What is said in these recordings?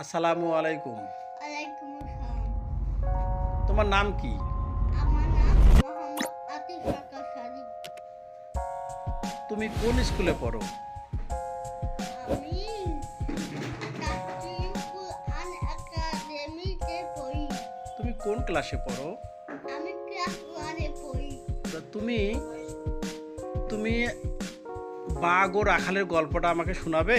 আসসালামু আলাইকুম। তোমার নাম কি? আমার নাম মোহাম্মদ আতিফ আকাশ সাদিক। তুমি কোন স্কুলে পড়ো? পড়ি। তুমি কোন ক্লাসে পড়ো? আমি ক্লাস ওয়ানে পড়ি। তা তুমি তুমি বাঘ ও রাখালের গল্পটা আমাকে শোনাবে?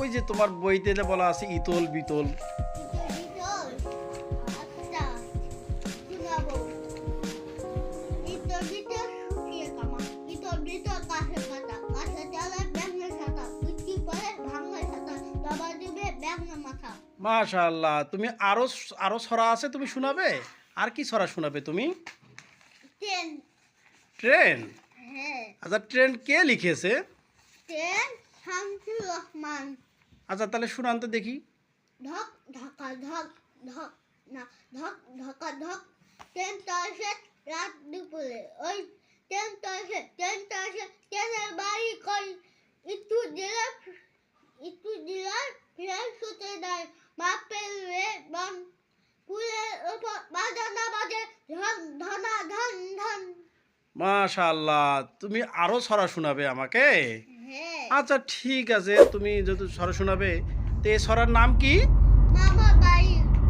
ওই যে তোমার বইতে যে বলা আছে ইতল বিতল। মাশাল্লাহ তুমি আরও আরও ছড়া আছে তুমি শোনাবে? আর কি ছড়া শোনাবে তুমি? Train train. হ্যাঁ। আচ্ছা ট্রেন কে লিখেছে? ট্রেন শামসুর রহমান। আচ্ছা তাহলে শুনান তো দেখি। ধক ঢাকা ধক ধক না ধক ঢাকা ধক ট্রেন তরসে রাত দুপুরে। ওই ট্রেন তরসে ট্রেন তরসে ট্রেনের বাড়ি কই একটু দিলে একটু দিলে ফিরে শুতে দেয়। বাপের রে বন কুলের উপর বাজা না বাজে ধন ধনা ধন ধন। মাশাল্লাহ তুমি আরও ছড়া শোনাবে আমাকে। আচ্ছা ঠিক আছে তুমি যেহেতু সরা শোনাবে তো এই ছড়ার নাম কি?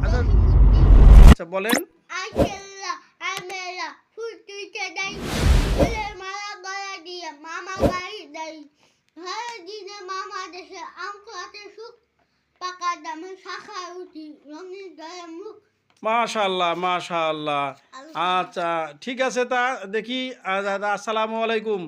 আচ্ছা। আচ্ছা বলেন। মাশাল্লাহ মাশাল্লাহ আচ্ছা ঠিক আছে তা দেখি আ- আসসালামু আলাইকুম